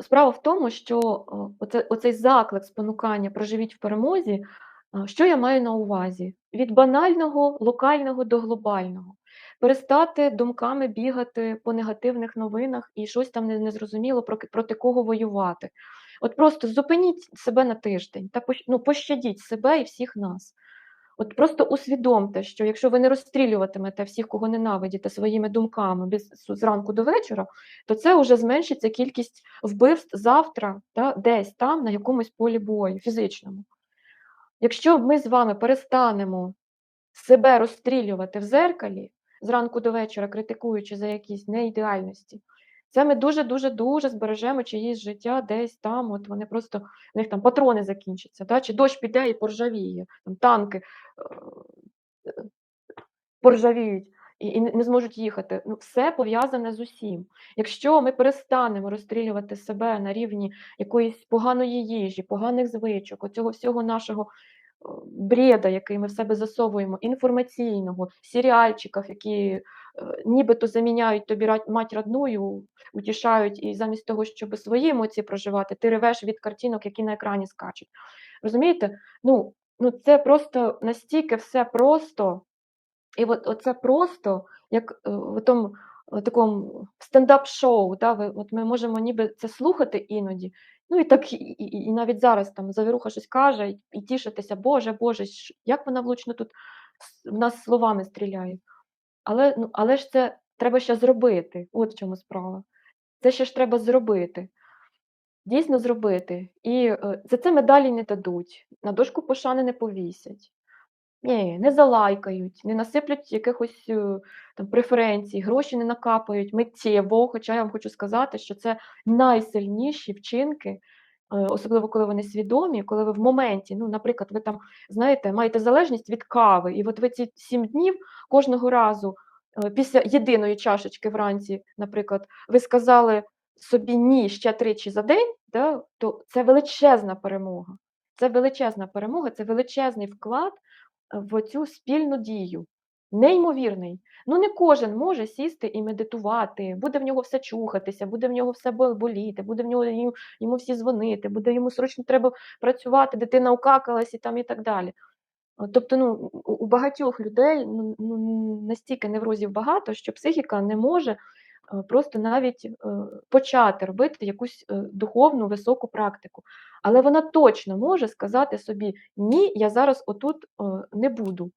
Справа в тому, що, о, оце оцей заклик спонукання "проживіть в перемозі", що я маю на увазі? Від банального, локального до глобального. Перестати думками бігати по негативних новинах і щось там незрозуміло про проти кого воювати. От просто зупиніть себе на тиждень та ну, пощадіть себе і всіх нас. От просто усвідомте, що якщо ви не розстрілюватимете всіх, кого ненавидите, своїми думками без зранку до вечора, то це уже зменшиться кількість вбивств завтра, да, десь там на якомусь полі бою фізичному. Якщо ми з вами перестанемо себе розстрілювати в дзеркалі, зранку до вечора критикуючи за якісь неідеальності, це ми дуже дуже збережемо чиєсь життя десь там, от вони просто у них там патрони закінчаться, да, чи дощ піде і поржавіє, там танки, е, поржавіють і не зможуть їхати. Ну, все пов'язане з усім. Якщо ми перестанемо розстрілювати себе на рівні якоїсь поганої їжі, поганих звичок, оцього всього нашого, бреда, який ми в себе засовуємо, інформаційного, серіальчиків, які, е, нібито заміняють тобі мать родную, утішають, і замість того, щоби свої емоції проживати, ти ревеш від картинок, які на екрані скачуть. Розумієте? Ну ну, це просто настільки все просто. І от оце просто, як, е, в тому такому стендап-шоу, да, от ми можемо ніби це слухати іноді, ну і так і і і навіть зараз там завіруха щось каже, і тішитися: "Боже, Боже, як вона влучно тут в нас словами стріляє". Але, ну, але ж це треба ще зробити, от в чому справа. Це ще ж треба зробити. Дійсно зробити. І, е, за це медалі не дадуть, на дошку пошани не повісять. Ні, не залайкають, не насиплють якихось, е, там преференцій, гроші не накапають миттєво. Хоча я вам хочу сказати, що це найсильніші вчинки, е, особливо коли вони свідомі, коли ви в моменті, ну, наприклад, ви там, знаєте, маєте залежність від кави, і от ви ці 7 днів кожного разу, е, після єдиної чашечки вранці, наприклад, ви сказали собі "ні" ще тричі за день, да, то це величезна перемога. Це величезна перемога, це величезний вклад, в оцю спільну дію. Неймовірний. Ну, не кожен може сісти і медитувати, буде в нього все чухатися, буде в нього все боліти, буде в нього йому всі дзвонити, буде йому срочно треба працювати, дитина укакалась і там і так далі. Тобто, ну, у багатьох людей, ну ну, настільки неврозів багато, що психіка не може, просто навіть, е, почати робити якусь, е, духовну високу практику. Але вона точно може сказати собі: "Ні, я зараз отут, е, не буду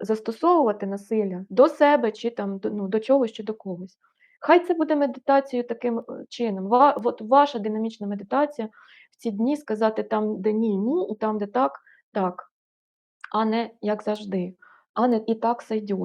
застосовувати насилля до себе чи там ну, до чогось чи до когось". Хай це буде медитацією таким, е, чином. Ва от ваша динамічна медитація в ці дні сказати там, де "ні" ні, і там, де так так, а не як завжди, а не "і так сойдет".